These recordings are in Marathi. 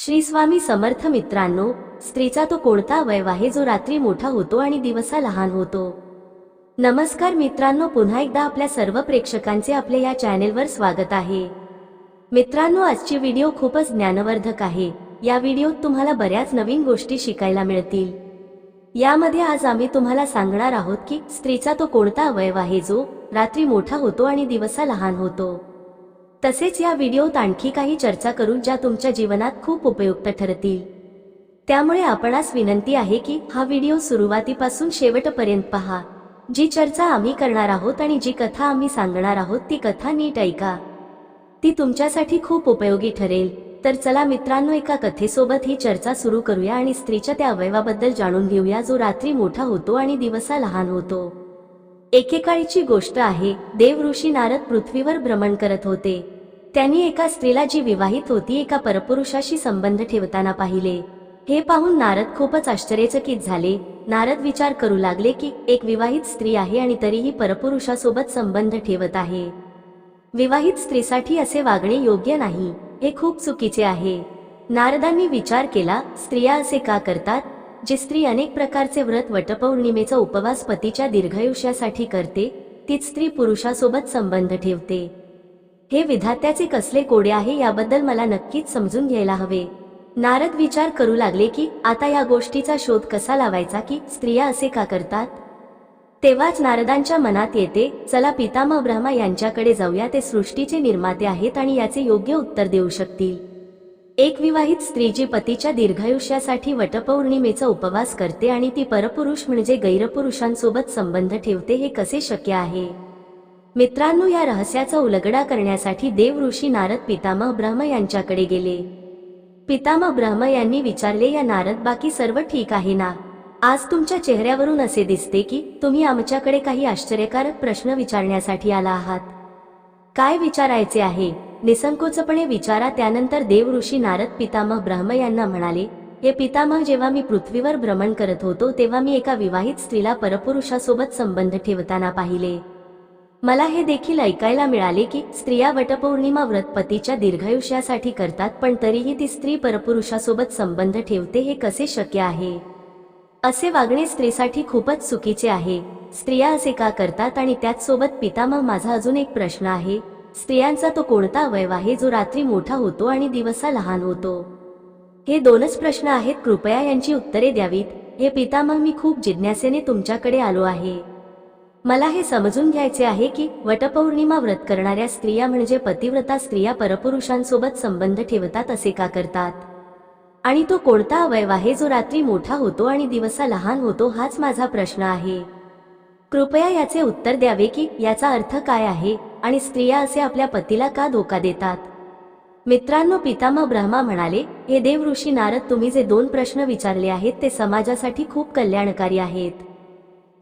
श्री स्वामी समर्थ मित्रांनो स्त्रीचा तो कोणता अवयव आहे जो रात्री मोठा होतो आणि दिवसा लहान होतो? नमस्कार मित्रांनो पुन्हा एकदा आपल्या सर्व प्रेक्षकांचे आपल्या या चॅनेलवर स्वागत आहे. मित्रांनो आजची व्हिडिओ खूपच ज्ञानवर्धक आहे. या व्हिडिओत तुम्हाला बऱ्याच नवीन गोष्टी शिकायला मिळतील. यामध्ये आज आम्ही तुम्हाला सांगणार आहोत की स्त्रीचा तो कोणता अवयव आहे जो रात्री मोठा होतो आणि दिवसा लहान होतो? तसेच या व्हिडिओत आणखी काही चर्चा करून ज्या तुमच्या जीवनात खूप उपयुक्त ठरतील. त्यामुळे आपणास विनंती आहे की हा व्हिडिओ सुरुवातीपासून शेवटपर्यंत पहा. जी चर्चा आम्ही करणार आहोत आणि जी कथा आम्ही सांगणार आहोत ती कथा नीट ऐका. ती तुमच्यासाठी खूप उपयोगी ठरेल. तर चला मित्रांनो एका कथेसोबत ही चर्चा सुरू करूया आणि स्त्रीच्या त्या अवयवाबद्दल जाणून घेऊया जो रात्री मोठा होतो आणि दिवसा लहान होतो. एकेकाळीची गोष्ट आहे देव ऋषी नारद पृथ्वीवर भ्रमण करत होते. त्यांनी एका स्त्रीला जी विवाहित होती एका परपुरुषाशी संबंध ठेवताना पाहिले. हे पाहून नारद खूपच आश्चर्यचकित झाले. नारद विचार करू लागले की एक विवाहित स्त्री आहे आणि तरीही परपुरुषासोबत संबंध ठेवत आहे. विवाहित स्त्रीसाठी असे वागणे योग्य नाही हे खूप चुकीचे आहे. नारदांनी विचार केला स्त्रिया असे का करतात? जी स्त्री अनेक प्रकारचे व्रत वटपौर्णिमेचा उपवास पतीच्या दीर्घायुष्यासाठी करते तीच स्त्री पुरुषासोबत संबंध ठेवते. हे विधात्याचे कसले कोडे आहे याबद्दल मला नक्कीच समजून घ्यायला हवे. नारद विचार करू लागले की आता या गोष्टीचा शोध कसा लावायचा की स्त्रिया असे का करतात? तेव्हाच नारदांच्या मनात येते चला पितामह ब्रह्मा यांच्याकडे जाऊया ते सृष्टीचे निर्माते आहेत आणि याचे योग्य उत्तर देऊ शकतील. एक विवाहित स्त्री जी पतीच्या दीर्घायुष्यासाठी वटपौर्णिमेचा उपवास करते आणि ती परपुरुष म्हणजे गैरपुरुषांसोबत संबंध ठेवते हे कसे शक्य आहे? मित्रांनो या रहस्याचा उलगडा करण्यासाठी देव ऋषी नारद पितामह ब्रह्म यांच्याकडे गेले. पितामह ब्रह्म यांनी विचारले या नारद बाकी सर्व ठीक आहे ना? आज तुमच्या चेहऱ्यावरून असे दिसते की तुम्ही आमच्याकडे काही आश्चर्यकारक प्रश्न विचारण्यासाठी आला आहात. काय विचारायचे आहे? निसंकोचपणे विचारा त्यानंतर देव ऋषी नारद पितामह ब्रह्म यांना म्हणाले हे पितामह जेव्हा मी पृथ्वीवर भ्रमण करत होतो तेव्हा मी एका विवाहित स्त्रीला परपुरुषासोबत संबंध ठेवताना पाहिले. मला हे देखील ऐकायला मिळाले की स्त्रिया वटपौर्णिमा व्रत पतीच्या दीर्घायुष्यासाठी करतात पण तरीही ती स्त्री परपुरुषासोबत संबंध ठेवते हे कसे शक्य आहे? असे वागणे स्त्रीसाठी खूपच चुकीचे आहे. स्त्रिया असे का करतात आणि त्याचसोबत पितामह माझा अजून एक प्रश्न आहे. स्त्रियांचा तो कोणता अवयव आहे जो रात्री मोठा होतो आणि दिवसा लहान होतो? हे दोनच प्रश्न आहेत. कृपया यांची उत्तरे द्यावीत. हे पितामह मी खूप जिज्ञासेने तुमच्याकडे आलो आहे. मला हे समजून घ्यायचे आहे की वटपौर्णिमा व्रत करणाऱ्या स्त्रिया म्हणजे पतिव्रता स्त्रिया परपुरुषांसोबत संबंध ठेवतात असे का करतात? आणि तो कोणता अवयव आहे जो रात्री मोठा होतो आणि दिवसा लहान होतो हाच माझा प्रश्न आहे. कृपया याचे उत्तर द्यावे की याचा अर्थ काय आहे? आणि स्त्रिया असे आपल्या पतीला का धोका देतात? मित्रांनो पितामह ब्रह्मा म्हणाले हे देव ऋषी नारद तुम्ही जे दोन प्रश्न विचारले आहेत ते समाजासाठी खूप कल्याणकारी आहेत.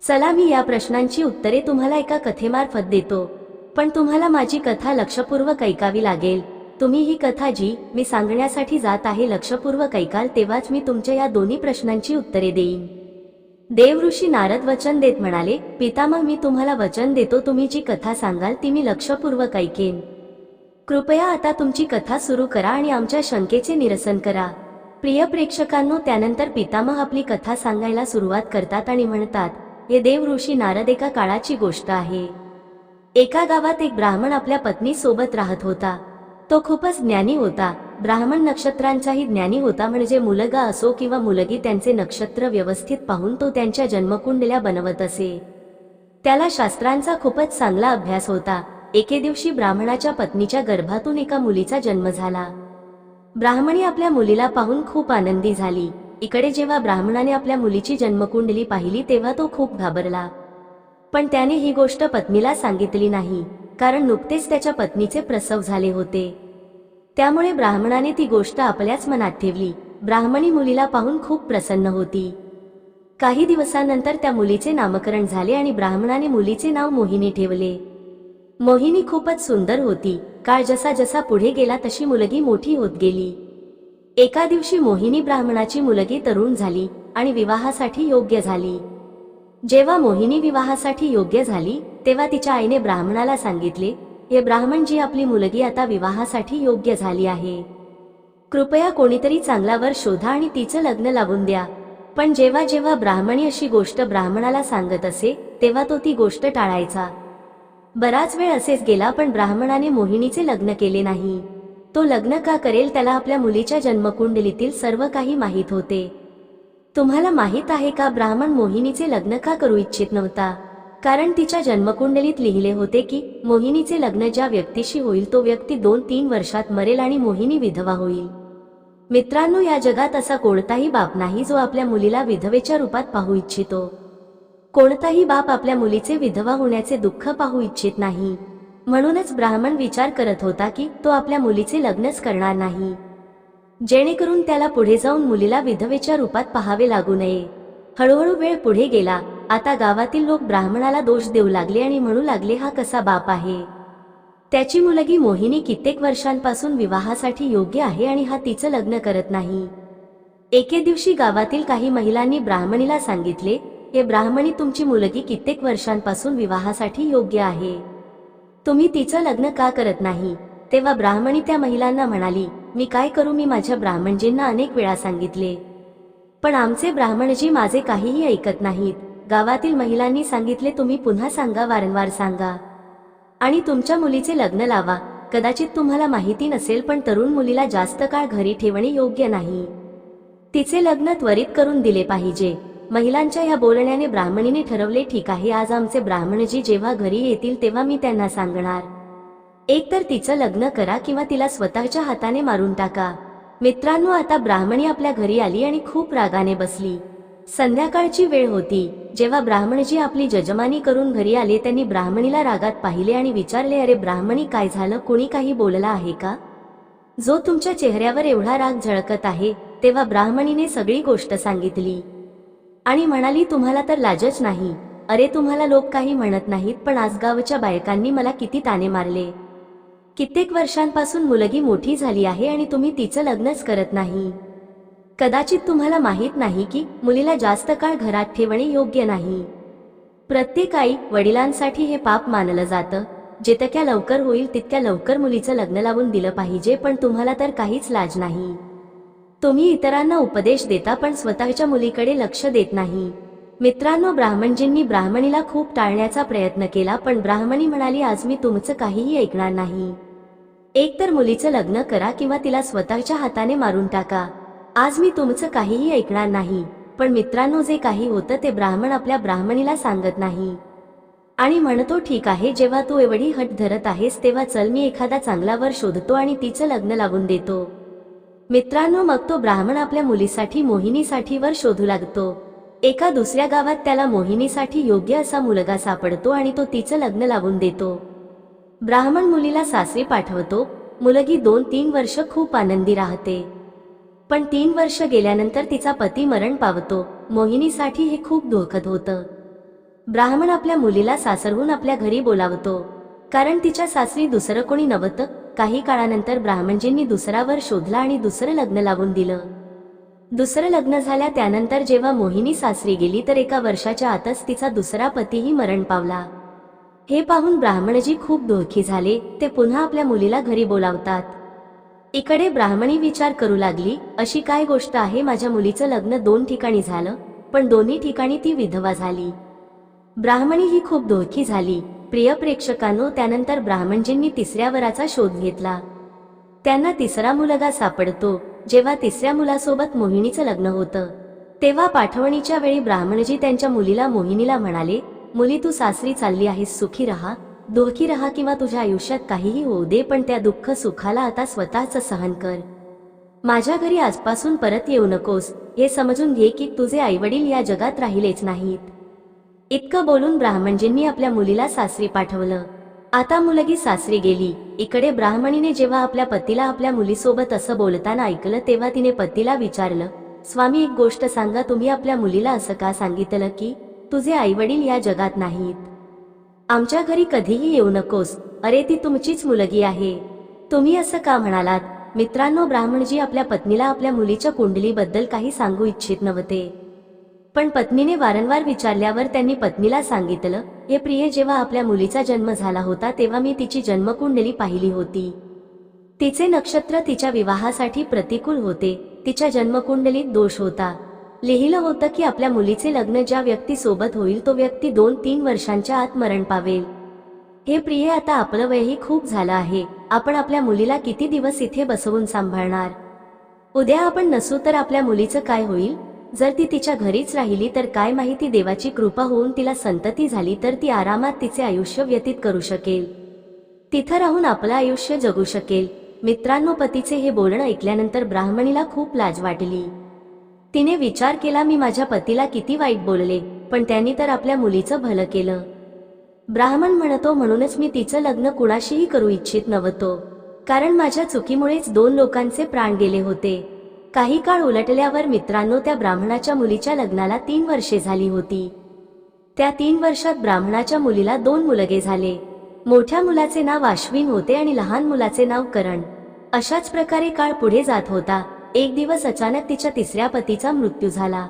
चला मी या प्रश्नांची उत्तरे तुम्हाला एका कथेमार्फत देतो. पण तुम्हाला माझी कथा लक्षपूर्वक ऐकावी लागेल. तुम्ही ही कथा जी मी सांगण्यासाठी जात आहे लक्षपूर्वक ऐकाल तेव्हाच मी तुमच्या या दोन्ही प्रश्नांची उत्तरे देईन. देवऋषी नारद वचन देत म्हणाले पितामह मी तुम्हाला वचन देतो तुम्ही जी कथा सांगाल ती मी लक्षपूर्वक ऐकेन. कृपया आता तुमची कथा सुरू करा आणि आमच्या शंकेचे निरसन करा. प्रिय प्रेक्षकांनो त्यानंतर पितामह आपली कथा सांगायला सुरुवात करतात आणि म्हणतात हे देवऋषी नारद एका काळाची गोष्ट आहे. एका गावात एक ब्राह्मण आपल्या पत्नी सोबत राहत होता. तो खूपच ज्ञानी होता. ब्राह्मण नक्षत्रांचाही ज्ञानी होता म्हणजे मुलगा असो किंवा मुलगी त्यांचे नक्षत्र व्यवस्थित पाहून तो त्यांच्या जन्मकुंडल्या बनवत असे. त्याला शास्त्रांचा खूपच चांगला अभ्यास होता. एके दिवशी ब्राह्मणाच्या पत्नीच्या गर्भातून एका मुलीचा जन्म झाला. ब्राह्मणी आपल्या मुलीला पाहून खूप आनंदी झाली. इकडे जेव्हा ब्राह्मणाने आपल्या मुलीची जन्मकुंडली पाहिली तेव्हा तो खूप घाबरला. पण त्याने ही गोष्ट पत्नीला सांगितली नाही कारण नुकतेच त्याच्या पत्नीचे प्रसव झाले होते. त्यामुळे ब्राह्मणाने ती गोष्ट आपल्याच मनात ठेवली. ब्राह्मणी मुलीला पाहून खूप प्रसन्न होती. काही दिवसांनंतर त्या मुलीचे नामकरण झाले आणि ब्राह्मणाने मुलीचे नाव मोहिनी ठेवले. मोहिनी खूपच सुंदर होती. काळ जसा जसा पुढे गेला तशी मुलगी मोठी होत गेली. एका दिवशी मोहिनी ब्राह्मणाची मुलगी तरुण झाली आणि विवाहासाठी योग्य झाली. जेव्हा मोहिनी विवाहासाठी योग्य झाली तेव्हा तिच्या आईने ब्राह्मणाला सांगितले हे ब्राह्मण जी आपली मुलगी आता विवाहासाठी योग्य झाली आहे. कृपया कोणीतरी चांगलावर शोधा आणि तिचं लग्न लावून द्या. पण जेव्हा जेव्हा ब्राह्मणी अशी गोष्ट ब्राह्मणाला सांगत असे तेव्हा तो ती गोष्ट टाळायचा. बराच वेळ असेच गेला पण ब्राह्मणाने मोहिनीचे लग्न केले नाही. तो लग्न का करेल त्याला आपल्या मुलीच्या जन्मकुंडलीतील सर्व काही माहीत होते. तुम्हाला माहीत आहे का ब्राह्मण मोहिनीचे लग्न का करू इच्छित नव्हता? कारण तिच्या जन्मकुंडलीत लिहिले होते की मोहिनीचे लग्न ज्या व्यक्तीशी होईल तो व्यक्ती दोन तीन वर्षात मरेल आणि मोहिनी विधवा होईल. मित्रांनो या जगात असा कोणताही बाप नाही जो आपल्या मुलीला विधवेच्या रूपात पाहू इच्छितो. कोणताही बाप आपल्या मुलीचे विधवा होण्याचे दुःख पाहू इच्छित नाही. म्हणूनच ब्राह्मण विचार करत होता की तो आपल्या मुलीचे लग्नच करणार नाही. जेणेकरून त्याला पुढे जाऊन मुलीला विधवेच्या रूपात पाहावे लागू नये. हळूहळू वेळ पुढे गेला. आता गावातील लोक ब्राह्मणाला दोष देऊ लागले आणि म्हणू लागले हा कसा बाप आहे? त्याची मुलगी मोहिनी कित्येक वर्षांपासून विवाहासाठी योग्य आहे आणि हा तिचं लग्न करत नाही. एके दिवशी गावातील काही महिलांनी ब्राह्मणीला सांगितले हे ब्राह्मणी तुमची मुलगी कित्येक वर्षांपासून विवाहासाठी योग्य आहे. तुम्ही तिचं लग्न का करत नाही? तेव्हा ब्राह्मणी त्या महिलांना म्हणाली मी काय करू? मी माझ्या ब्राह्मणजींना अनेक वेळा सांगितले. पण आमचे ब्राह्मणजी माझे काहीही ऐकत नाहीत. गावातील महिलांनी सांगितले तुम्ही पुन्हा सांगा वारंवार सांगा. आणि तुमच्या मुलीचे लग्न लावा. कदाचित तुम्हाला माहिती नसेल पण तरुण मुलीला जास्त काळ घरी ठेवणे योग्य नाही. तिचे लग्न त्वरित करून दिले पाहिजे. महिलांच्या या बोलण्याने ब्राह्मणीने ठरवले ठीक आहे आज आमचे ब्राह्मणजी जेव्हा घरी येतील तेव्हा मी त्यांना सांगणार. एक तर तिचं लग्न करा किंवा तिला स्वतःच्या हाताने मारून टाका. मित्रांनो आता ब्राह्मणी आपल्या घरी आली आणि खूप रागाने बसली. संध्याकाळची वेळ होती. जेव्हा ब्राह्मणजी आपली जजमानी करून घरी आले त्यांनी ब्राह्मणीला रागात पाहिले आणि विचारले अरे ब्राह्मणी काय झालं? कोणी काही बोलला आहे का? जो तुमच्या चेहऱ्यावर एवढा राग झळकत आहे तेव्हा ब्राह्मणीने सगळी गोष्ट सांगितली. आणि म्हणाली तुम्हाला तर लाजच नाही. अरे तुम्हाला लोक काही म्हणत नाहीत पण आजगावच्या बायकांनी मला किती ताने मारले. कित्येक वर्षांपासून मुलगी मोठी झाली आहे आणि तुम्ही तिचं लग्नच करत नाही. कदाचित तुम्हाला माहीत नाही की मुलीला जास्त काळ घरात ठेवणे योग्य नाही. प्रत्येक आई वडिलांसाठी हे पाप मानलं जातं. जितक्या लवकर होईल तितक्या लवकर मुलीचं लग्न लावून दिलं पाहिजे पण तुम्हाला तर काहीच लाज नाही. तुम्ही इतरांना उपदेश देता पण स्वतःच्या मुलीकडे लक्ष देत नाही. मित्रांनो ब्राह्मणजींनी ब्राह्मणीला खूप टाळण्याचा प्रयत्न केला पण ब्राह्मणी म्हणाली आज मी तुमचं काहीही ऐकणार नाही. एकतर मुलीचं लग्न करा किंवा तिला स्वतःच्या हाताने मारून टाका. आज मी तुमचं काहीही ऐकणार नाही पण मित्रांनो जे काही होतं ते ब्राह्मण आपल्या ब्राह्मणीला सांगत नाही. आणि म्हणतो ठीक आहे जेव्हा तू एवढी हट धरत आहेस तेव्हा चल मी एखादा चांगला वर शोधतो आणि तिचं लग्न लावून देतो. मित्रांनो मग तो ब्राह्मण आपल्या मुलीसाठी मोहिनीसाठी वर शोधू लागतो. एका दुसऱ्या गावात त्याला मोहिनीसाठी योग्य असा मुलगा सापडतो आणि तो तिचं लग्न लावून देतो. ब्राह्मण मुलीला सासरी पाठवतो. मुलगी दोन तीन वर्ष खूप आनंदी राहते. पण तीन वर्ष गेल्यानंतर तिचा पती मरण पावतो. मोहिनीसाठी हे खूप दुःखद होतं. ब्राह्मण आपल्या मुलीला सासरहून आपल्या घरी बोलावतो. कारण तिच्या सासरी दुसरं कोणी नव्हतं. काही काळानंतर ब्राह्मणजींनी दुसरावर शोधला आणि दुसरं लग्न लावून दिलं. दुसरं लग्न झाल्या त्यानंतर जेव्हा मोहिनी सासरी गेली तर एका वर्षाच्या आतच तिचा दुसरा पतीही मरण पावला. हे पाहून ब्राह्मणजी खूप दुःखी झाले. ते पुन्हा आपल्या मुलीला घरी बोलावतात. इकडे ब्राह्मणी विचार करू लागली अशी काय गोष्ट आहे? माझ्या मुलीचं लग्न दोन ठिकाणी झालं पण दोन्ही ठिकाणी ती विधवा झाली. ब्राह्मणी ही खूप धोकी झाली. प्रिय प्रेक्षकांनो त्यानंतर ब्राह्मणजींनी तिसऱ्या वराचा शोध घेतला. त्यांना तिसरा मुलगा सापडतो. जेव्हा तिसऱ्या मुलासोबत मोहिनीचं लग्न होतं तेव्हा पाठवणीच्या वेळी ब्राह्मणजी त्यांच्या मुलीला मोहिनीला म्हणाले मुली तू सासरी चालली आहेस सुखी रहा. दुःखी रहा किंवा तुझ्या आयुष्यात काहीही होऊ दे पण त्या दुःख सुखाला आता स्वतःच सहन कर. माझ्या घरी आजपासून परत येऊ नकोस. हे समजून घे की तुझे आईवडील या जगात राहिलेच नाहीत. इतकं बोलून ब्राह्मणजींनी आपल्या मुलीला सासरी पाठवलं. आता मुलगी सासरी गेली. इकडे ब्राह्मणीने जेव्हा आपल्या पतीला आपल्या मुलीसोबत असं बोलताना ऐकलं तेव्हा तिने पतीला विचारलं स्वामी एक गोष्ट सांगा तुम्ही आपल्या मुलीला असं का सांगितलं की तुझे आईवडील या जगात नाहीत? आमच्या घरी कधीही येऊ नकोस. अरे ती तुमचीच मुलगी आहे. तुम्ही असं का म्हणालात? मित्रांनो ब्राह्मणजी आपल्या पत्नीला आपल्या मुलीच्या कुंडलीबद्दल काही सांगू इच्छित नव्हते. पण पत्नीने वारंवार विचारल्यावर त्यांनी पत्नीला सांगितलं हे प्रिय जेव्हा आपल्या मुलीचा जन्म झाला होता तेव्हा मी तिची जन्मकुंडली पाहिली होती. तिचे नक्षत्र तिच्या विवाहासाठी प्रतिकूल होते. तिच्या जन्मकुंडलीत दोष होता. लिहिलं होतं की आपल्या मुलीचे लग्न ज्या व्यक्ती सोबत होईल तो व्यक्ती दोन तीन वर्षांच्या आत मरण पावेल. हे प्रिय आता आपलं वयही खूप झालं आहे. आपण आपल्या मुलीला किती दिवस इथे बसवून सांभाळणार? उद्या आपण नसू तर आपल्या मुलीचं काय होईल? जर ती तिच्या घरीच राहिली तर काय माहिती देवाची कृपा होऊन तिला संतती झाली तर ती आरामात तिचे आयुष्य व्यतीत करू शकेल. तिथं राहून आपलं आयुष्य जगू शकेल. मित्रांनो पतीचे हे बोलणं ऐकल्यानंतर ब्राह्मणीला खूप लाज वाटली. तिने विचार केला मी माझ्या पतीला किती वाईट बोलले पण त्यांनी तर आपल्या मुलीचं भलं केलं. ब्राह्मण म्हणतो म्हणूनच मी तिचं लग्न कुणाशीही करू इच्छित नव्हतो. कारण माझ्या चुकीमुळेच दोन लोकांचे प्राण गेले होते. काही काळ उलटल्यावर मित्रांनो त्या ब्राह्मणाच्या मुलीच्या लग्नाला तीन वर्षे झाली होती. त्या तीन वर्षात ब्राह्मणाच्या मुलीला दोन मुलगे झाले. मोठ्या मुलाचे नाव अश्विन होते आणि लहान मुलाचे नाव करण. अशाच प्रकारे काळ पुढे जात होता. एक दिवस अचानक तिच्या तिसऱ्या पतीचा मृत्यू झाला.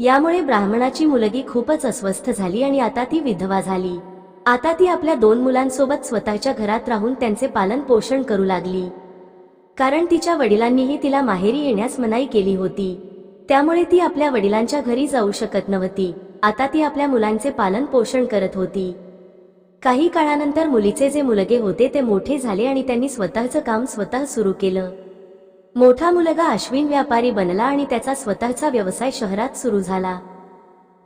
यामुळे ब्राह्मणाची मुलगी खूपच अस्वस्थ झाली आणि आता ती विधवा झाली. आता ती आपल्या दोन मुलांसोबत स्वतःच्या घरात राहून त्यांचे पालन पोषण करू लागली. कारण तिच्या वडिलांनीही तिला माहेरी येण्यास मनाई केली होती. त्यामुळे ती आपल्या वडिलांच्या घरी जाऊ शकत नव्हती. आता ती आपल्या मुलांचे पालन पोषण करत होती. काही काळानंतर मुलीचे जे मुलगे होते ते मोठे झाले आणि त्यांनी स्वतःचं काम स्वतः सुरू केलं. मोठा मुलगा अश्विन व्यापारी बनला आणि त्याचा स्वतःचा व्यवसाय शहरात सुरू झाला.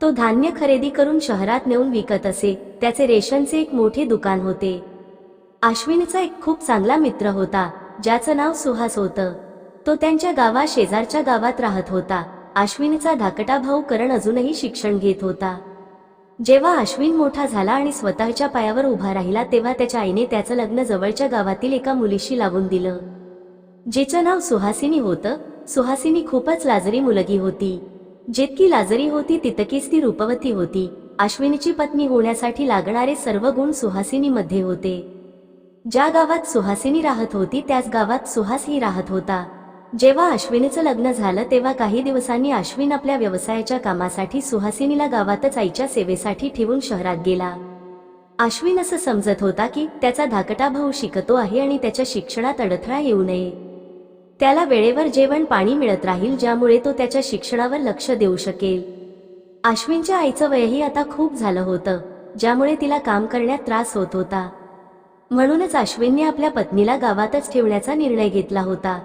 तो धान्य खरेदी करून शहरात नेऊन विकत असे त्याचे रेशनचे एक मोठे दुकान होते. अश्विनचा एक खूप चांगला मित्र होता ज्याचं नाव सुहास होतं. तो त्यांच्या गावा शेजारच्या गावात राहत होता. अश्विनचा धाकटा भाऊ करण अजूनही शिक्षण घेत होता. जेव्हा अश्विन मोठा झाला आणि स्वतःच्या पायावर उभा राहिला तेव्हा त्याच्या आईने त्याचं लग्न जवळच्या गावातील एका मुलीशी लावून दिलं. जिचं नाव सुहासिनी होतं सुहासिनी खूपच लाजरी मुलगी होती. जितकी लाजरी होती तितकीच ती रूपवती होती. अश्विनीची पत्नी होण्यासाठी लागणारे सर्व गुण सुहासिनीमध्ये होते. ज्या गावात सुहासिनी राहत होती त्याच गावात सुहासही राहत होता. जेव्हा अश्विनीचं लग्न झालं तेव्हा काही दिवसांनी अश्विन आपल्या व्यवसायाच्या कामासाठी सुहासिनीला गावातच आईच्या सेवेसाठी ठेवून शहरात गेला. अश्विन असं समजत होता की त्याचा धाकटा भाऊ शिकतो आहे आणि त्याच्या शिक्षणात अडथळा येऊ नये. त्याला वेळेवर जेवण पाणी मिळत राहील ज्यामुळे तो त्याच्या शिक्षणावर लक्ष देऊ शकेल. अश्विनच्या आईचं वयही आता खूप झालं होतं ज्यामुळे तिला काम करण्यात त्रास होत होता. म्हणूनच अश्विनने आपल्या पत्नीला गावातच ठेवण्याचा निर्णय घेतला होता.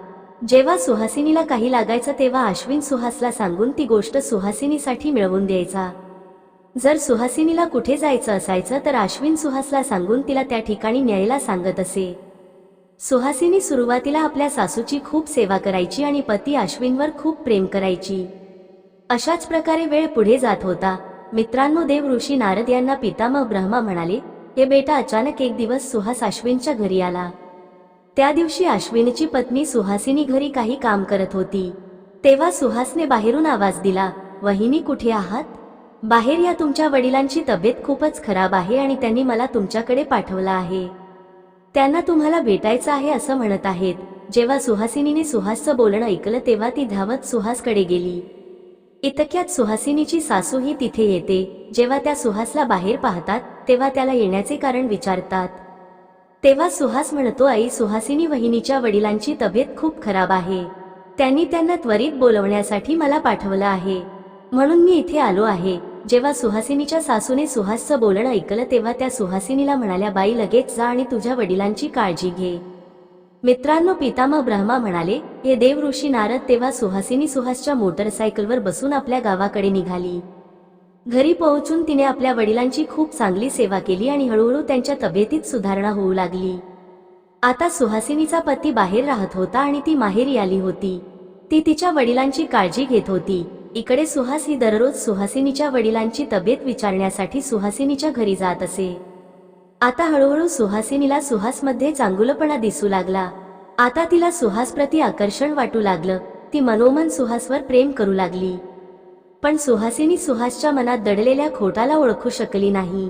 जेव्हा सुहासिनीला काही लागायचं तेव्हा अश्विन सुहासला सांगून ती गोष्ट सुहासिनीसाठी मिळवून द्यायचा. जर सुहासिनीला कुठे जायचं असायचं तर अश्विन सुहासला सांगून तिला त्या ठिकाणी न्यायला सांगत असे. सुहासिनी सुरुवातीला आपल्या सासूची खूप सेवा करायची आणि पती अश्विनवर खूप प्रेम करायची. अशाच प्रकारे वेळ पुढे जात होता. मित्रांनो देव ऋषी नारद यांना पितामह ब्रह्मा म्हणाले हे बेटा अचानक एक दिवस सुहास अश्विनच्या घरी आला. त्या दिवशी अश्विनची पत्नी सुहासिनी घरी काही काम करत होती. तेव्हा सुहासने बाहेरून आवाज दिला वहिनी कुठे आहात? बाहेर या तुमच्या वडिलांची तब्येत खूपच खराब आहे आणि त्यांनी मला तुमच्याकडे पाठवलं आहे. त्यांना तुम्हाला भेटायचं आहे असं म्हणत आहेत. जेव्हा सुहासिनीने सुहासचं बोलणं ऐकलं तेव्हा ती धावत सुहासकडे गेली. इतक्यात सुहासिनीची सासूही तिथे येते. जेव्हा त्या सुहासला बाहेर पाहतात तेव्हा त्याला येण्याचे कारण विचारतात. तेव्हा सुहास म्हणतो आई सुहासिनी वहिनीच्या वडिलांची तब्येत खूप खराब आहे. त्यांनी त्यांना त्वरित बोलवण्यासाठी मला पाठवलं आहे. म्हणून मी इथे आलो आहे. जेव्हा सुहासिनीच्या सासूने सुहासचं बोलणं ऐकलं तेव्हा त्या सुहासिनीला म्हणाल्या बाई लगेच जा आणि तुझ्या वडिलांची काळजी घे. मित्रांनो पितामह ब्रह्मा म्हणाले हे देव ऋषी नारद तेव्हा सुहासिनी सुहासच्या मोटरसायकलवर बसून आपल्या गावाकडे निघाली. घरी पोहोचून तिने आपल्या वडिलांची खूप चांगली सेवा केली आणि हळूहळू त्यांच्या तब्येतीत सुधारणा होऊ लागली. आता सुहासिनीचा पती बाहेर राहत होता आणि ती माहेरी आली होती. ती तिच्या वडिलांची काळजी घेत होती. इकडे सुहास ही दररोज सुहासिनीच्या वडिलांची तब्येत विचारण्यासाठी सुहासिनीच्या घरी जात असे. आता हळूहळू सुहासिनीला सुहासमध्ये चांगुलपणा दिसू लागला. आता तिला सुहासप्रती आकर्षण वाटू लागलं. ती मनोमन सुहासवर प्रेम करू लागली. पण सुहासिनी सुहासच्या मनात दडलेल्या खोटाला ओळखू शकली नाही.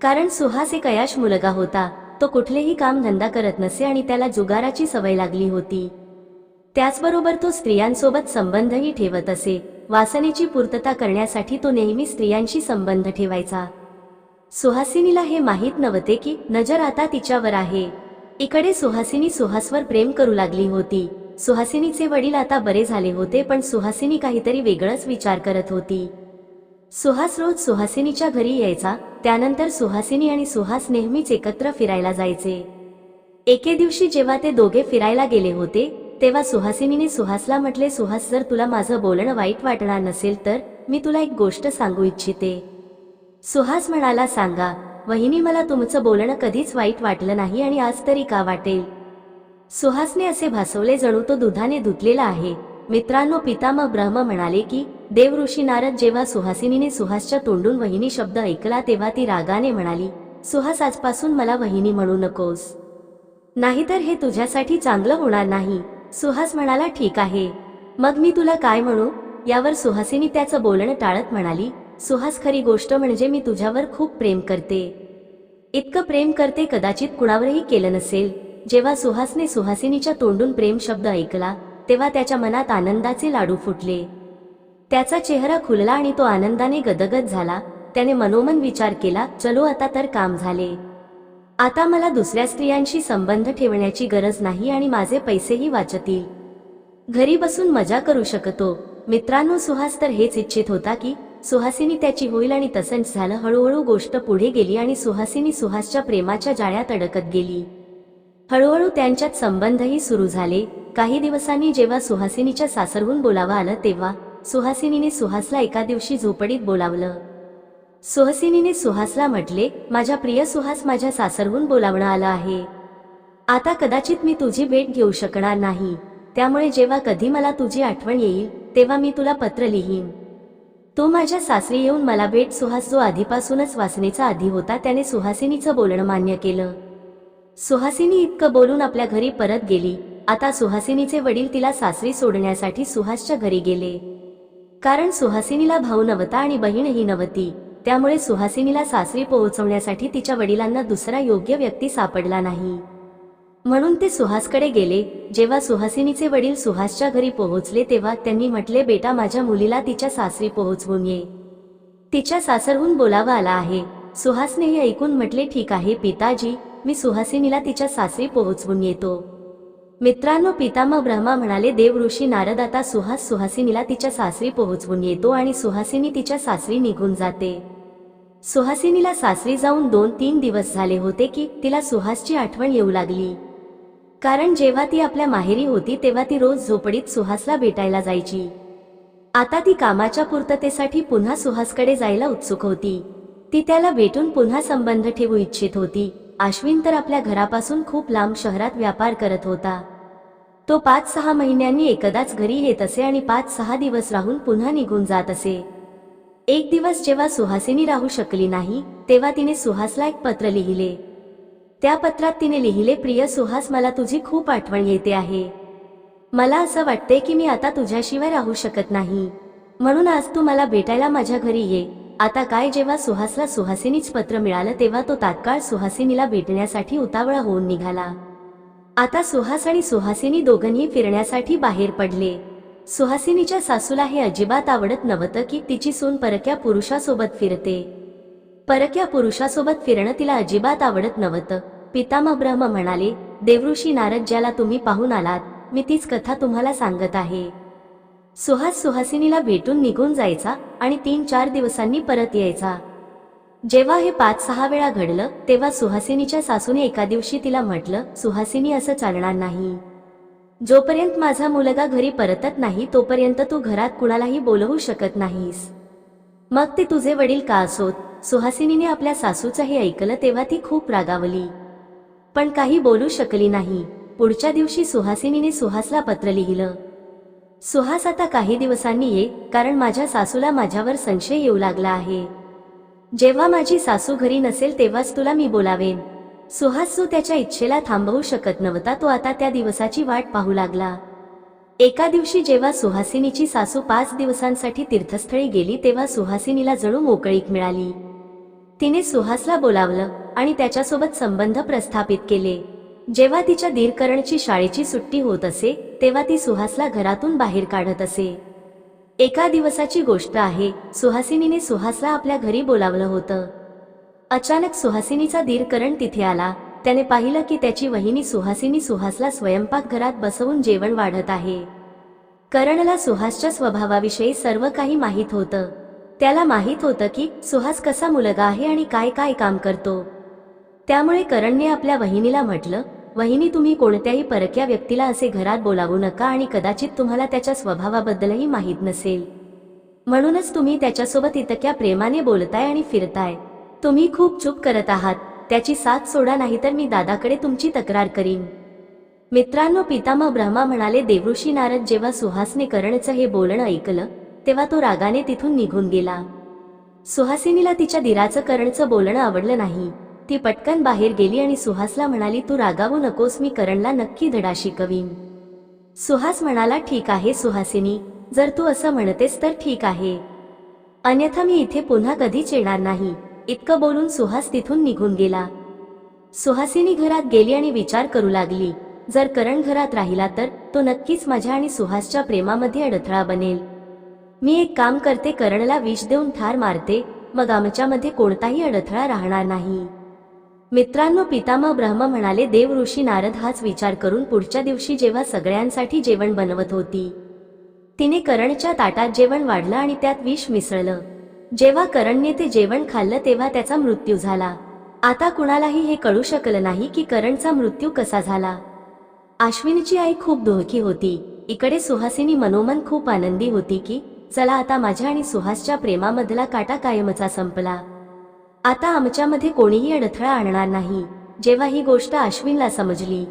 कारण सुहास एक अयाश मुलगा होता. तो कुठलेही काम धंदा करत नसे आणि त्याला जुगाराची सवय लागली होती. त्याचबरोबर तो स्त्रियांसोबत संबंधही ठेवत असे. वासनेची पूर्तता करण्यासाठी तो नेहमी स्त्रियांशी संबंध ठेवायचा. सुहासिनीला हे माहीत नव्हते की नजर आता तिच्यावर आहे. इकडे सुहासिनी सुहासवर प्रेम करू लागली होती. सुहासिनीचे वडील आता बरे झाले होते पण सुहासिनी काहीतरी वेगळंच विचार करत होती. सुहास रोज सुहासिनीच्या घरी यायचा त्यानंतर सुहासिनी आणि सुहास नेहमीच एकत्र फिरायला जायचे. एके दिवशी जेव्हा ते दोघे फिरायला गेले होते तेव्हा सुहासिनीने सुहासला म्हटले सुहास जर तुला माझं बोलणं वाईट वाटणार नसेल तर मी तुला एक गोष्ट सांगू इच्छिते. सुहास म्हणाला सांगा वहिनी मला तुमचं बोलणं कधीच वाईट वाटलं नाही आणि आज तरी का वाटेल? सुहासने असे भासवले जणू तो दुधाने धुतलेला आहे. मित्रांनो पितामह ब्रह्म म्हणाले की देव ऋषी नारद जेव्हा सुहासिनीने सुहासच्या तोंडून वहिनी शब्द ऐकला तेव्हा ती रागाने म्हणाली सुहास आजपासून मला वहिनी म्हणू नकोस. नाहीतर हे तुझ्यासाठी चांगलं होणार नाही. सुहास म्हणाला ठीक आहे. मग मी तुला काय म्हणू? यावर सुहासिनी त्याचं बोलणं टाळत म्हणाली सुहास खरी गोष्ट म्हणजे मी तुझ्यावर खूप प्रेम करते. इतकं प्रेम करते कदाचित कुणावरही केलं नसेल. जेव्हा सुहासने सुहासिनीच्या तोंडून प्रेम शब्द ऐकला तेव्हा त्याच्या मनात आनंदाचे लाडू फुटले. त्याचा चेहरा खुलला आणि तो आनंदाने गदगद झाला. त्याने मनोमन विचार केला चलो आता तर काम झाले. आता मला दुसऱ्या स्त्रियांशी संबंध ठेवण्याची गरज नाही आणि माझे पैसेही वाचतील. घरी बसून मजा करू शकतो. मित्रांनो सुहास तर हेच इच्छित होता की सुहासिनी त्याची होईल आणि तसंच झालं. हळूहळू गोष्ट पुढे गेली आणि सुहासिनी सुहासच्या प्रेमाच्या जाळ्यात अडकत गेली. हळूहळू त्यांच्यात संबंधही सुरू झाले. काही दिवसांनी जेव्हा सुहासिनीच्या सासरहून बोलावं आलं तेव्हा सुहासिनीने सुहासला एका दिवशी झोपडीत बोलावलं. सुहासिनीने सुहासला म्हटले माझ्या प्रिय सुहास माझ्या सासरहून बोलावणं आलं आहे. आता कदाचित मी तुझी भेट घेऊ शकणार नाही. त्यामुळे जेव्हा कधी मला तुझी आठवण येईल तेव्हा मी तुला पत्र लिहीन. तो माझ्या सासरी येऊन मला भेट सुहास जो आधीपासूनच वासनेचा आधी होता त्याने सुहासिनीचं बोलणं मान्य केलं. सुहासिनी इतकं बोलून आपल्या घरी परत गेली. आता सुहासिनीचे वडील तिला सासरी सोडण्यासाठी सुहासच्या घरी गेले. कारण सुहासिनीला भाऊ नव्हता आणि बहीणही नव्हती. त्यामुळे सुहासिनीला सासरी पोहोचवण्यासाठी तिच्या वडिलांना दुसरा योग्य व्यक्ती सापडला नाही. म्हणून ते सुहासकडे गेले. जेव्हा सुहासिनीचे वडील सुहासच्या घरी पोहोचले तेव्हा त्यांनी म्हटले बेटा माझ्या मुलीला तिच्या सासरी पोहोचवून ये. तिच्या सासरहून बोलावा आला आहे. सुहासने हे ऐकून म्हटले ठीक आहे पिताजी मी सुहासिनीला तिच्या सासरी पोहोचवून येतो. मित्रांनो पितामह ब्रह्मा म्हणाले देव ऋषी नारद आता सुहास सुहासिनीला तिच्या सासरी पोहोचवून येतो आणि सुहासिनी तिच्या सासरी निघून जाते. सुहासिनीला सासरी जाऊन दोन तीन दिवस झाले होते की तिला सुहासची आठवण येऊ लागली. कारण जेव्हा ती आपल्या माहेरी होती तेव्हा ती रोज झोपडीत सुहासला भेटायला जायची. आता ती कामाच्या पूर्ततेसाठी पुन्हा सुहासकडे जायला उत्सुक होती. ती त्याला भेटून पुन्हा संबंध ठेवू इच्छित होती. आश्विन तर आपल्या घरापासून खूप लांब शहरात व्यापार करत होता. तो पाच सहा महिन्यांनी एकदाच घरी येत असे आणि पाच सहा दिवस राहून पुन्हा निघून जात असे. एक दिवस जेव्हा सुहासिनी राहू शकली नाही तेव्हा तिने सुहासला एक पत्र लिहिले. त्या पत्रात तिने लिहिले प्रिय सुहास मला तुझी खूप आठवण येते आहे. मला असं वाटते की मी आता तुझ्याशिवाय राहू शकत नाही. म्हणून आज तू मला भेटायला माझ्या घरी ये. आता काय जेव्हा सुहासला सुहासिनीच पत्र मिळालं तेव्हा तो तात्काळ सुहासिनीला भेटण्यासाठी उतावळा होऊन निघाला. आता सुहास आणि सुहासिनी दोघंही फिरण्यासाठी बाहेर पडले. सुहासिनीच्या सासूला हे अजिबात आवडत नव्हतं की तिची सून परक्या पुरुषासोबत फिरते. परक्या पुरुषासोबत फिरणं तिला अजिबात आवडत नव्हतं. पितामह ब्रह्म म्हणाले देवऋषी नारद ज्याला तुम्ही पाहून आलात मी तीच कथा तुम्हाला सांगत आहे. सुहास सुहासिनीला भेटून निघून जायचा आणि तीन चार दिवसांनी परत यायचा. जेव्हा हे पाच सहा वेळा घडलं तेव्हा सुहासिनीच्या सासूने एका दिवशी तिला म्हटलं सुहासिनी असं चालणार नाही. जोपर्यंत माझा मुलगा घरी परतत नाही तोपर्यंत तू घरात कुणालाही बोलवू शकत नाहीस. मग ते तुझे वडील का असोत? सुहासिनीने आपल्या सासूचं हे ऐकलं तेव्हा ती खूप रागावली. पण काही बोलू शकली नाही. पुढच्या दिवशी सुहासिनीने सुहासला पत्र लिहिलं. सुहास आता काही दिवसांनी ये कारण माझ्या सासूला माझ्यावर संशय येऊ लागला आहे. जेव्हा माझी सासू घरी नसेल तेव्हाच तुला मी बोलावेन. सुहास जो त्याच्या इच्छेला थांबवू शकत नव्हता. तो आता त्या दिवसाची वाट पाहू लागला. एका दिवशी जेव्हा सुहासिनीची सासू पाच दिवसांसाठी तीर्थस्थळी गेली तेव्हा सुहासिनीला जणू मोकळीक मिळाली. तिने सुहासला बोलावलं आणि त्याच्यासोबत संबंध प्रस्थापित केले. जेव्हा तिच्या दीरकरणची शाळेची सुट्टी होत असे तेव्हा ती सुहासला घरातून बाहेर काढत असे. एका दिवसाची गोष्ट आहे सुहासिनीने सुहासला आपल्या घरी बोलावलं होतं. अचानक सुहासिनीचा दीरकरण तिथे आला. त्याने पाहिलं की त्याची वहिनी सुहासिनी सुहासला स्वयंपाकघरात बसवून जेवण वाढत आहे. करणला सुहासच्या स्वभावाविषयी सर्व काही माहीत होतं. त्याला माहीत होतं की सुहास कसा मुलगा आहे आणि काय काय काम करतो. त्यामुळे करणने आपल्या वहिनीला म्हटलं वहिनी तुम्ही कोणत्याही परक्या व्यक्तीला असे घरात बोलावू नका आणि कदाचित तुम्हाला त्याच्या स्वभावाबद्दलही माहीत नसेल. म्हणूनच तुम्ही त्याच्यासोबत इतक्या प्रेमाने बोलताय आणि फिरताय. तुम्ही खूप चूक करत आहात. त्याची साथ सोडा नाहीतर मी दादाकडे तुमची तक्रार करीन. मित्रांनो पितामह ब्रह्मा म्हणाले देवऋषी नारद जेव्हा सुहासने करणचं हे बोलणं ऐकलं तेव्हा तो रागाने तिथून निघून गेला. सुहासिनीला तिच्या दिराचं करणचं बोलणं आवडलं नाही. ती पटकन बाहेर गेली आणि सुहासला म्हणाली तू रागावू नकोस मी करणला नक्की धडा शिकवीन. सुहास म्हणाला ठीक आहे सुहासिनी जर तू असं म्हणतेस तर ठीक आहे. अन्यथा मी इथे पुन्हा कधीच येणार नाही. इतकं बोलून सुहास तिथून निघून गेला. सुहासिनी घरात गेली आणि विचार करू लागली. जर करण घरात राहिला तर तो नक्कीच माझ्या आणि सुहासच्या प्रेमामध्ये अडथळा बनेल. मी एक काम करते करणला विष देऊन ठार मारते मग आमच्यामध्ये कोणताही अडथळा राहणार नाही. मित्रांनो पितामह ब्रह्म म्हणाले देव ऋषी नारद हाच विचार करून पुढच्या दिवशी जेव्हा सगळ्यांसाठी जेवण बनवत होती. तिने करणच्या ताटात जेवण वाढलं आणि त्यात विष मिसळलं. जेव्हा करणने ते जेवण खाल्लं तेव्हा त्याचा मृत्यू झाला. आता कुणालाही हे कळू शकलं नाही की करणचा मृत्यू कसा झाला. अश्विनीची आई खूप दोहकी होती. इकडे सुहासिनी मनोमन खूप आनंदी होती की चला आता माझ्या आणि सुहासच्या प्रेमामधला काटा कायमचा संपला. आता आमच्यामध्ये कोणीही अडथळा आणणार नाही. जेव्हा ही गोष्ट अश्विनला समजली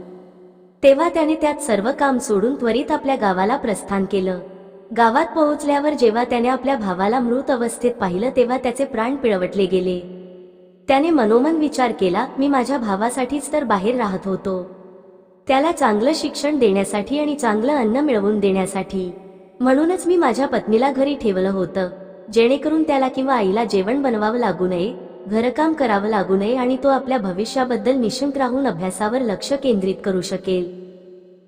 तेव्हा त्याने त्यात सर्व काम सोडून त्वरित आपल्या गावाला प्रस्थान केलं. गावात पोहोचल्यावर जेव्हा त्याने आपल्या भावाला मृत अवस्थेत पाहिलं तेव्हा त्याचे प्राण पिळवटले गेले. त्याने मनोमन विचार केला मी माझ्या भावासाठीच तर बाहेर राहत होतो. त्याला चांगलं शिक्षण देण्यासाठी आणि चांगलं अन्न मिळवून देण्यासाठी. म्हणूनच मी माझ्या पत्नीला घरी ठेवलं होतं. जेणेकरून त्याला किंवा आईला जेवण बनवावं लागू नये घरकाम करावं लागू नये आणि तो आपल्या भविष्याबद्दल निशंक राहून अभ्यासावर लक्ष केंद्रित करू शकेल.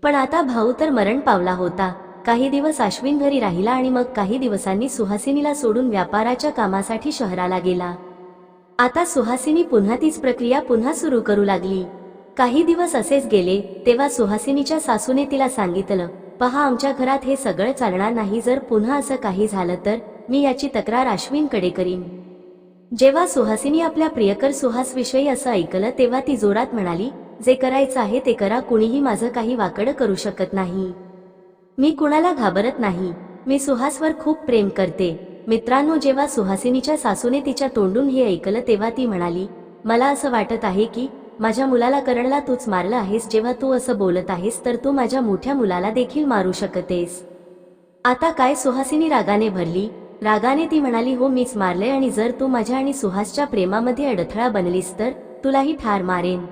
पण आता भाऊ तर मरण पावला होता. काही दिवस अश्विन घरी राहिला आणि मग काही दिवसांनी सुहासिनीला सोडून व्यापाराच्या कामासाठी शहराला गेला. आता सुहासिनी पुन्हा तीच प्रक्रिया पुन्हा सुरू करू लागली. काही दिवस असेच गेले तेव्हा सुहासिनीच्या सासूने तिला सांगितलं पहा आमच्या घरात हे सगळं चालणार नाही जर पुन्हा असं काही झालं तर मी याची तक्रार अश्विनकडे करीन. जेव्हा सुहासिनी आपल्या प्रियकर सुहासविषयी असं ऐकलं तेव्हा ती जोरात म्हणाली जे करायचं आहे ते करा कुणीही माझं काही वाकडं करू शकत नाही. मी कुणाला घाबरत नाही. मी सुहासवर खूप प्रेम करते. मित्रांनो जेव्हा सुहासिनीच्या सासूने तिच्या तोंडून हे ऐकलं तेव्हा ती म्हणाली मला असं वाटत आहे की माझ्या मुलाला करणला तूच मारलं आहेस जेव्हा तू असं बोलत आहेस तर तू माझ्या मोठ्या मुलाला देखील मारू शकतेस. आता काय सुहासिनी रागाने भरली. रागाने ती म्हणाली हो मीच मारले आणि जर तू माझ्या आणि सुहासच्या प्रेमामध्ये अडथळा बनलीस तर तुलाही ठार मारेन.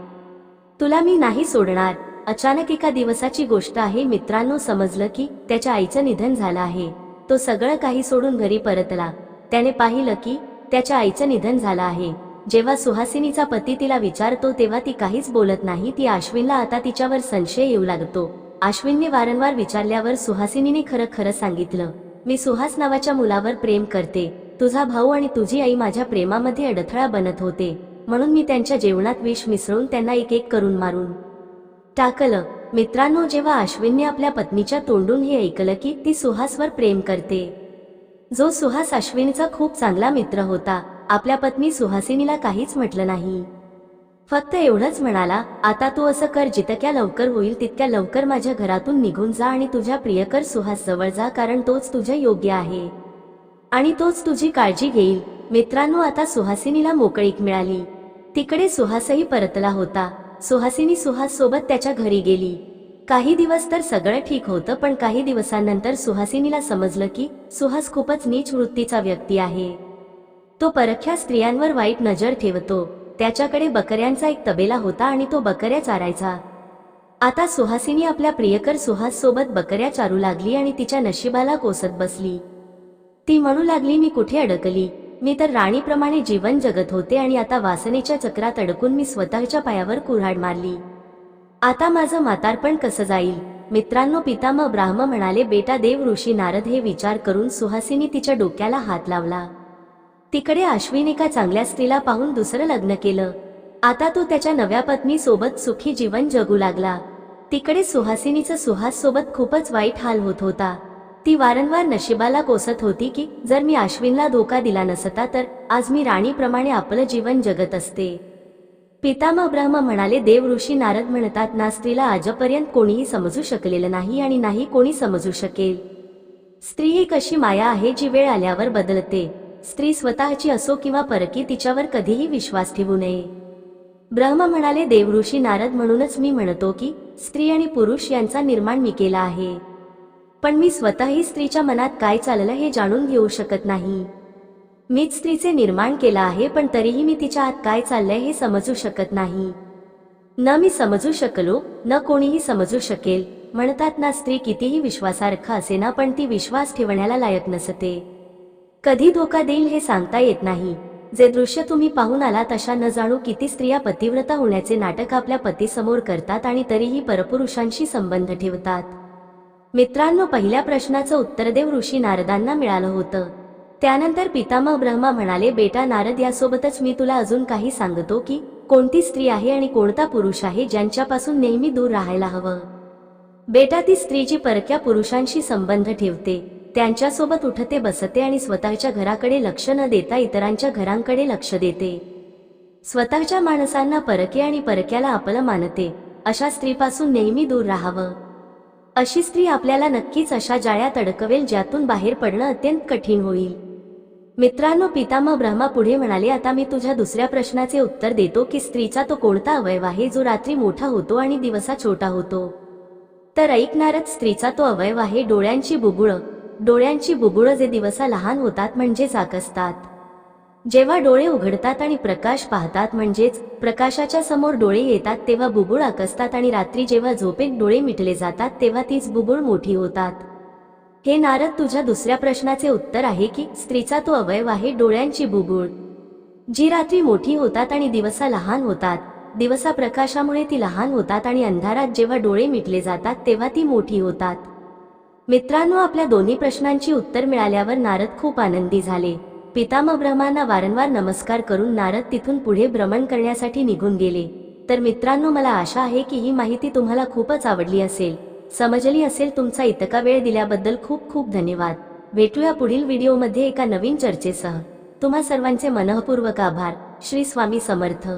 तुला मी नाही सोडणार. अचानक एका दिवसाची गोष्ट आहे मित्रांनो समजलं की त्याच्या आईचं निधन झालं आहे. तो सगळं काही सोडून घरी परतला. त्याने पाहिलं की त्याच्या आईचं निधन झालं आहे. जेव्हा सुहासिनीचा पती तिला विचारतो तेव्हा ती काहीच बोलत नाही. ती अश्विनला आता तिच्यावर संशय येऊ लागतो. अश्विनने वारंवार विचारल्यावर सुहासिनीने खरं खरं सांगितलं मी सुहास नावाच्या मुलावर प्रेम करते. तुझा भाऊ आणि तुझी आई माझ्या प्रेमामध्ये अडथळा बनत होते. म्हणून मी त्यांच्या जेवणात विष मिसळून त्यांना एक एक करून मारून टाकलं. मित्रांनो जेव्हा अश्विनने आपल्या पत्नीच्या तोंडून हे ऐकलं की ती सुहासवर प्रेम करते. जो सुहास अश्विनीचा खूप चांगला मित्र होता आपल्या पत्नी सुहासिनीला काहीच म्हटलं नाही. फक्त एवढंच म्हणाला आता तू असं कर जितक्या लवकर होईल तितक्या लवकर माझ्या घरातून निघून जा आणि तुझ्या प्रियकर सुहास जवळ जा कारण तोच तुझ्या योग्य आहे. आणि तोच तुझी काळजी घेईल. मित्रांनो आता सुहासिनीला मोकळीक मिळाली. तिकडे सुहासही परतला होता. सुहासिनी सुहास सोबत त्याच्या घरी गेली. काही दिवस तर सगळं ठीक होतं पण काही दिवसांनंतर सुहासिनीला समजलं की सुहास खूपच नीच वृत्तीचा व्यक्ती आहे. तो परख्या स्त्रियांवर वाईट नजर ठेवतो. त्याच्याकडे बकऱ्यांचा एक तबेला होता आणि तो बकऱ्या चारायचा. आता सुहासिनी आपल्या प्रियकर सुहास सोबत बकऱ्या चारू लागली आणि तिच्या नशिबाला कोसत बसली. ती म्हणू लागली मी कुठे अडकली? मी तर राणीप्रमाणे जीवन जगत होते आणि आता वासनेच्या चक्रात अडकून मी स्वतःच्या पायावर कुऱ्हाड मारली. आता माझं म्हातारपण कसं जाईल? मित्रांनो पितामह ब्राह्म म्हणाले बेटा देव ऋषी नारद हे विचार करून सुहासिनी तिच्या डोक्याला हात लावला. तिकडे अश्विन एका चांगल्या स्त्रीला पाहून दुसरं लग्न केलं. आता तो त्याच्या नव्या पत्नी सोबत सुखी जीवन जगू लागला. तिकडे सुहासिनीचं सुहास सोबत खूपच वाईट हाल होत होता. ती वारंवार नशिबाला कोसत होती की जर मी अश्विनला धोका दिला नसता तर आज मी राणीप्रमाणे आपलं जीवन जगत असते. पितामह ब्रह्म म्हणाले देव ऋषी नारद म्हणतात ना स्त्रीला आजपर्यंत कोणीही समजू शकलेलं नाही आणि नाही कोणी समजू शकेल. स्त्री ही कशी माया आहे जी वेळ आल्यावर बदलते. स्त्री स्वतःची असो किंवा परकी तिच्यावर कधीही विश्वास ठेवू नये. ब्रह्म म्हणाले देवऋषी नारद म्हणूनच मी म्हणतो की स्त्री आणि पुरुष यांचा निर्माण मी केला आहे. पण मी स्वतःही स्त्रीच्या मनात काय चाललं हे जाणून घेऊ शकत नाही. मीच स्त्रीचे निर्माण केलं आहे पण तरीही मी तिच्या आत काय चाललंय हे समजू शकत नाही. न मी समजू शकलो न कोणीही समजू शकेल म्हणतात ना स्त्री कितीही विश्वासार्ह असे ना पण ती विश्वास ठेवण्याला लायक नसते. कधी धोका देईल हे सांगता येत नाही. जे दृश्य तुम्ही पाहून आलात अशा न जाणू किती स्त्रिया पतिव्रता होण्याचे नाटक आपल्या पतीसमोर करतात आणि तरीही परपुरुषांशी संबंध ठेवतात. मित्रांनो पहिल्या प्रश्नाचं उत्तर देव ऋषी नारदांना मिळालं होतं. त्यानंतर पितामह ब्रह्मा म्हणाले बेटा नारद यासोबतच मी तुला अजून काही सांगतो की कोणती स्त्री आहे आणि कोणता पुरुष आहे ज्यांच्यापासून नेहमी दूर राहायला हवं? बेटा ती स्त्री जी परक्या पुरुषांशी संबंध ठेवते. त्यांच्यासोबत उठते बसते आणि स्वतःच्या घराकडे लक्ष न देता इतरांच्या घरांकडे लक्ष देते. स्वतःच्या माणसांना परके आणि परक्याला आपलं मानते. अशा स्त्रीपासून नेहमी दूर राहावं. अशी स्त्री आपल्याला नक्कीच अशा जाळ्यात अडकवेल ज्यातून बाहेर पडणं अत्यंत कठीण होईल. मित्रांनो पितामह ब्रह्मा पुढे म्हणाले आता मी तुझ्या दुसऱ्या प्रश्नाचे उत्तर देतो की स्त्रीचा तो कोणता अवयव आहे जो रात्री मोठा होतो आणि दिवसा छोटा होतो? तर ऐकणारच स्त्रीचा तो अवयव आहे डोळ्यांची बुबुळ डोळ्यांची बुबुळ जे दिवसा लहान होतात म्हणजेच आकसतात. जेव्हा डोळे उघडतात आणि प्रकाश पाहतात म्हणजेच प्रकाशाच्या समोर डोळे येतात तेव्हा बुबुळ आकसतात आणि रात्री जेव्हा झोपेत डोळे मिटले जातात तेव्हा तीच बुबुळ मोठी होतात. हे नारद तुझ्या दुसऱ्या प्रश्नाचे उत्तर आहे की स्त्रीचा तो अवयव आहे डोळ्यांची बुबुळ. जी रात्री मोठी होतात आणि दिवसा लहान होतात. दिवसा प्रकाशामुळे ती लहान होतात आणि अंधारात जेव्हा डोळे मिटले जातात तेव्हा ती मोठी होतात. मित्रांनो आपल्या दोन्ही प्रश्नांची उत्तर मिळाल्यावर नारद खूप आनंदी झाले. पितामह ब्रह्मांना वारंवार नमस्कार करून नारद तिथून पुढे भ्रमण करण्यासाठी निघून गेले. तर मित्रांनो मला आशा आहे की ही माहिती तुम्हाला खूपच आवडली असेल. समजली असेल तुमचा इतका वेळ दिल्याबद्दल खूप खूप धन्यवाद. भेटूया पुढील व्हिडिओमध्ये एका नवीन चर्चेसह. तुम्हा सर्वांचे मनःपूर्वक आभार. श्री स्वामी समर्थ.